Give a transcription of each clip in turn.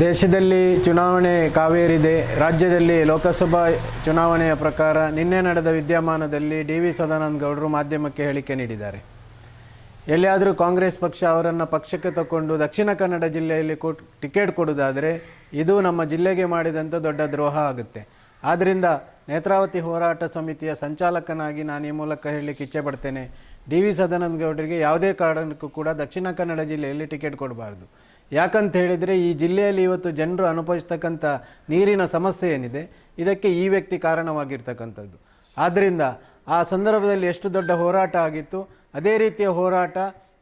ದೇಶದಲ್ಲಿ ಚುನಾವಣೆ ಕಾವೇರಿದೆ. ರಾಜ್ಯದಲ್ಲಿ ಲೋಕಸಭಾ ಚುನಾವಣೆಯ ಪ್ರಕಾರ ನಿನ್ನೆ ನಡೆದ ವಿದ್ಯಮಾನದಲ್ಲಿ ಡಿ ವಿ ಸದಾನಂದ ಗೌಡರು ಮಾಧ್ಯಮಕ್ಕೆ ಹೇಳಿಕೆ ನೀಡಿದ್ದಾರೆ. ಎಲ್ಲಿಯಾದರೂ ಕಾಂಗ್ರೆಸ್ ಪಕ್ಷ ಅವರನ್ನು ಪಕ್ಷಕ್ಕೆ ತಗೊಂಡು ದಕ್ಷಿಣ ಕನ್ನಡ ಜಿಲ್ಲೆಯಲ್ಲಿ ಕೊಟ್, ಟಿಕೆಟ್ ಕೊಡುವುದಾದರೆ ಇದು ನಮ್ಮ ಜಿಲ್ಲೆಗೆ ಮಾಡಿದಂಥ ದೊಡ್ಡ ದ್ರೋಹ ಆಗುತ್ತೆ. ಆದ್ದರಿಂದ ನೇತ್ರಾವತಿ ಹೋರಾಟ ಸಮಿತಿಯ ಸಂಚಾಲಕನಾಗಿ ನಾನು ಈ ಮೂಲಕ ಹೇಳಲಿಕ್ಕೆ ಇಚ್ಛೆ ಪಡ್ತೇನೆ. ಡಿ ವಿ ಸದಾನಂದ ಗೌಡರಿಗೆ ಯಾವುದೇ ಕಾರಣಕ್ಕೂ ಕೂಡ ದಕ್ಷಿಣ ಕನ್ನಡ ಜಿಲ್ಲೆಯಲ್ಲಿ ಟಿಕೆಟ್ ಕೊಡಬಾರ್ದು. ಯಾಕಂತ ಹೇಳಿದರೆ ಈ ಜಿಲ್ಲೆಯಲ್ಲಿ ಇವತ್ತು ಜನರು ಅನುಭವಿಸ್ತಕ್ಕಂಥ ನೀರಿನ ಸಮಸ್ಯೆ ಏನಿದೆ, ಇದಕ್ಕೆ ಈ ವ್ಯಕ್ತಿ ಕಾರಣವಾಗಿರ್ತಕ್ಕಂಥದ್ದು. ಆದ್ದರಿಂದ ಆ ಸಂದರ್ಭದಲ್ಲಿ ಎಷ್ಟು ದೊಡ್ಡ ಹೋರಾಟ ಆಗಿತ್ತು, ಅದೇ ರೀತಿಯ ಹೋರಾಟ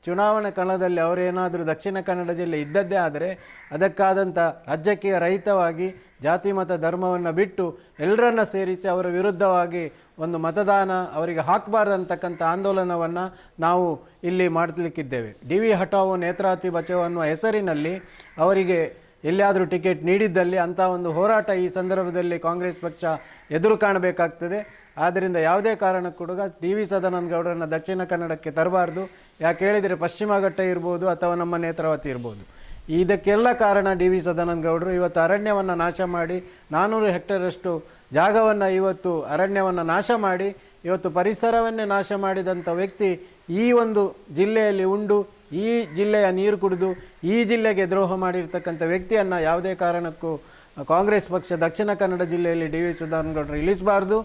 ಚುನಾವಣೆ ಕಣದಲ್ಲಿ ಅವರೇನಾದರೂ ದಕ್ಷಿಣ ಕನ್ನಡ ಜಿಲ್ಲೆ ಇದ್ದದ್ದೇ ಆದರೆ ಅದಕ್ಕಾದಂಥ ರಾಜ್ಯಕ್ಕೆ ರಹಿತವಾಗಿ ಜಾತಿ ಮತ ಧರ್ಮವನ್ನು ಬಿಟ್ಟು ಎಲ್ಲರನ್ನ ಸೇರಿಸಿ ಅವರ ವಿರುದ್ಧವಾಗಿ ಒಂದು ಮತದಾನ ಅವರಿಗೆ ಹಾಕಬಾರ್ದಂತಕ್ಕಂಥ ಆಂದೋಲನವನ್ನು ನಾವು ಇಲ್ಲಿ ಮಾಡಲಿಕ್ಕಿದ್ದೇವೆ. ಡಿ ವಿ ಹಟಾವು ನೇತ್ರಾತಿ ಬಚಾವ್ ಅನ್ನುವ ಹೆಸರಿನಲ್ಲಿ ಅವರಿಗೆ ಎಲ್ಲಿಯಾದರೂ ಟಿಕೆಟ್ ನೀಡಿದ್ದಲ್ಲಿ ಅಂಥ ಒಂದು ಹೋರಾಟ ಈ ಸಂದರ್ಭದಲ್ಲಿ ಕಾಂಗ್ರೆಸ್ ಪಕ್ಷ ಎದುರು ಕಾಣಬೇಕಾಗ್ತದೆ. ಆದ್ದರಿಂದ ಯಾವುದೇ ಕಾರಣಕ್ಕೂ ಕೂಡ ಡಿ ವಿ ಸದಾನಂದ ಗೌಡರನ್ನು ದಕ್ಷಿಣ ಕನ್ನಡಕ್ಕೆ ತರಬಾರ್ದು. ಯಾಕೆ ಹೇಳಿದರೆ ಪಶ್ಚಿಮ ಘಟ್ಟ ಇರ್ಬೋದು ಅಥವಾ ನಮ್ಮ ನೇತ್ರಾವತಿ ಇರ್ಬೋದು. ಇದಕ್ಕೆಲ್ಲ ಕಾರಣ ಡಿ ವಿ ಸದಾನಂದ ಗೌಡರು ಇವತ್ತು ಅರಣ್ಯವನ್ನು ನಾಶ ಮಾಡಿ ನಾನ್ನೂರು ಹೆಕ್ಟೇರಷ್ಟು ಜಾಗವನ್ನು ಇವತ್ತು ಅರಣ್ಯವನ್ನು ನಾಶ ಮಾಡಿ, ಇವತ್ತು ಪರಿಸರವನ್ನೇ ನಾಶ ಮಾಡಿದಂಥ ವ್ಯಕ್ತಿ ಈ ಒಂದು ಜಿಲ್ಲೆಯಲ್ಲಿ ಉಂಡು. ಈ ಜಿಲ್ಲೆಯ ನೀರು ಕುಡಿದು ಈ ಜಿಲ್ಲೆಗೆ ದ್ರೋಹ ಮಾಡಿರ್ತಕ್ಕಂಥ ವ್ಯಕ್ತಿಯನ್ನು ಯಾವುದೇ ಕಾರಣಕ್ಕೂ ಕಾಂಗ್ರೆಸ್ ಪಕ್ಷ, ದಕ್ಷಿಣ ಕನ್ನಡ ಜಿಲ್ಲೆಯಲ್ಲಿ ಡಿ ವಿ ಸದಾನಗೌಡರು ಇಳಿಸಬಾರ್ದು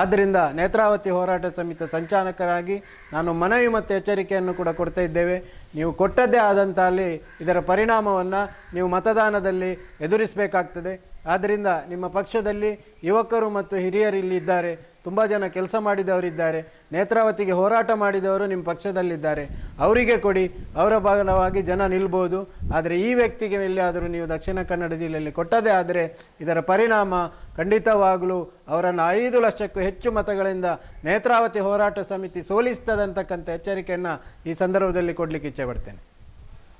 ಆದ್ದರಿಂದ ನೇತ್ರಾವತಿ ಹೋರಾಟ ಸಮಿತಿ ಸಂಚಾಲಕರಾಗಿ ನಾನು ಮನವಿ ಮತ್ತು ಎಚ್ಚರಿಕೆಯನ್ನು ಕೂಡ ಕೊಡ್ತಾ ಇದ್ದೇವೆ. ನೀವು ಕೊಟ್ಟದ್ದೇ ಆದಂಥ ಅಲ್ಲಿ ಇದರ ಪರಿಣಾಮವನ್ನು ನೀವು ಮತದಾನದಲ್ಲಿ ಎದುರಿಸಬೇಕಾಗ್ತದೆ. ಆದ್ದರಿಂದ ನಿಮ್ಮ ಪಕ್ಷದಲ್ಲಿ ಯುವಕರು ಮತ್ತು ಹಿರಿಯರು ಇಲ್ಲಿ ಇದ್ದಾರೆ. ತುಂಬ ಜನ ಕೆಲಸ ಮಾಡಿದವರಿದ್ದಾರೆ. ನೇತ್ರಾವತಿಗೆ ಹೋರಾಟ ಮಾಡಿದವರು ನಿಮ್ಮ ಪಕ್ಷದಲ್ಲಿದ್ದಾರೆ. ಅವರಿಗೆ ಕೊಡಿ, ಅವರ ಭಾಗವಾಗಿ ಜನ ನಿಲ್ಬೋದು. ಆದರೆ ಈ ವ್ಯಕ್ತಿಗೆ ಎಲ್ಲಿಯಾದರೂ ನೀವು ದಕ್ಷಿಣ ಕನ್ನಡ ಜಿಲ್ಲೆಯಲ್ಲಿ ಕೊಟ್ಟದೇ ಆದರೆ ಇದರ ಪರಿಣಾಮ ಖಂಡಿತವಾಗಲೂ ಅವರನ್ನು ಐದು ಲಕ್ಷಕ್ಕೂ ಹೆಚ್ಚು ಮತಗಳಿಂದ ನೇತ್ರಾವತಿ ಹೋರಾಟ ಸಮಿತಿ ಸೋಲಿಸ್ತದಂತಕ್ಕಂಥ ಎಚ್ಚರಿಕೆಯನ್ನು ಈ ಸಂದರ್ಭದಲ್ಲಿ ಕೊಡಲಿಕ್ಕೆ ಇಚ್ಛೆ ಪಡ್ತೇನೆ.